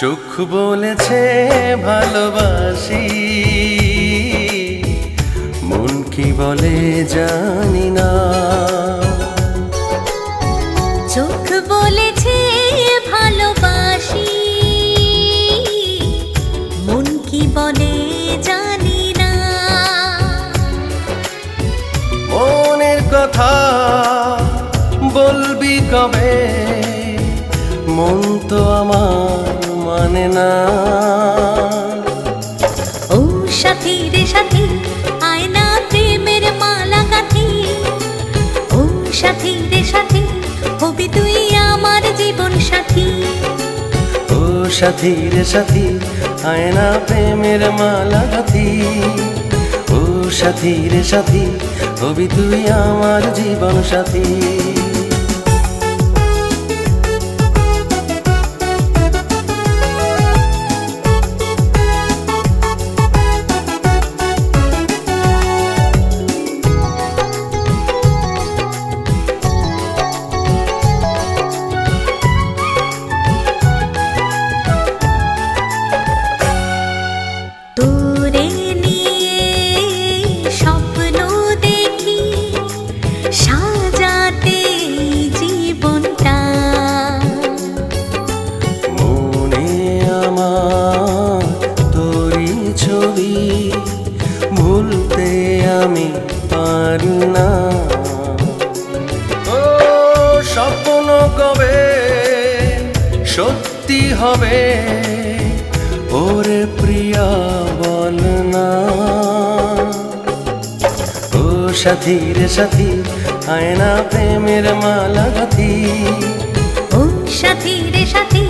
চোখ বলেছে ভালোবাসি। মন কি বলে জানি না। চোখ বলেছে ভালোবাসি। মন কি বলে জানি না। মনের কথা বলবি কবে? মন তো আমার মানে না। ও সাথী রে সাথী আয়না প্রেমের মালা গাঁথি। ও সাথী রে সাথী হবি তুই আমার জীবন সাথী। ও সাথী রে সাথী আয়না প্রেমের মালা গাথি। ও সাথী রে সাথী হবি তুই আমার জীবন সাথী। তোরে স্বপ্ন দেখি সাজাতে জীবনটা। মনে আমার তোরই ছবি ভুলতে আমি পারি না। স্বপ্ন কবে সত্যি হবে? ওরে প্রিয়া বল না ও সাথী রে সাথী, আয়না প্রেমের মালা গাথি ও সাথী রে সাথী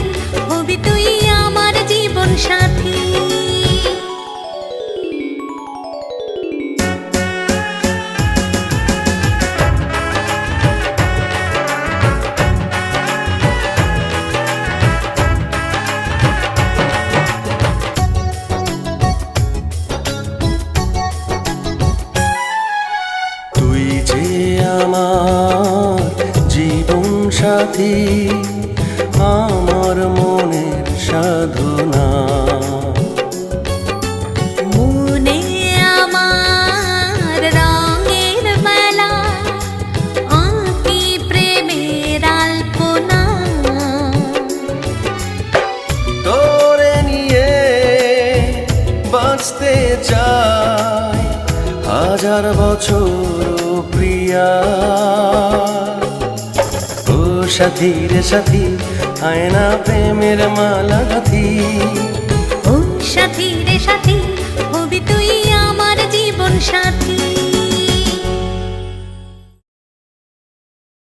আমার জীবন সাথী আমার মনের সাধনা। হাজার বছর প্রিয়া। ও সাথী রে সাথী, আয়না প্রেমের মালা গাথি ও সাথী রে সাথী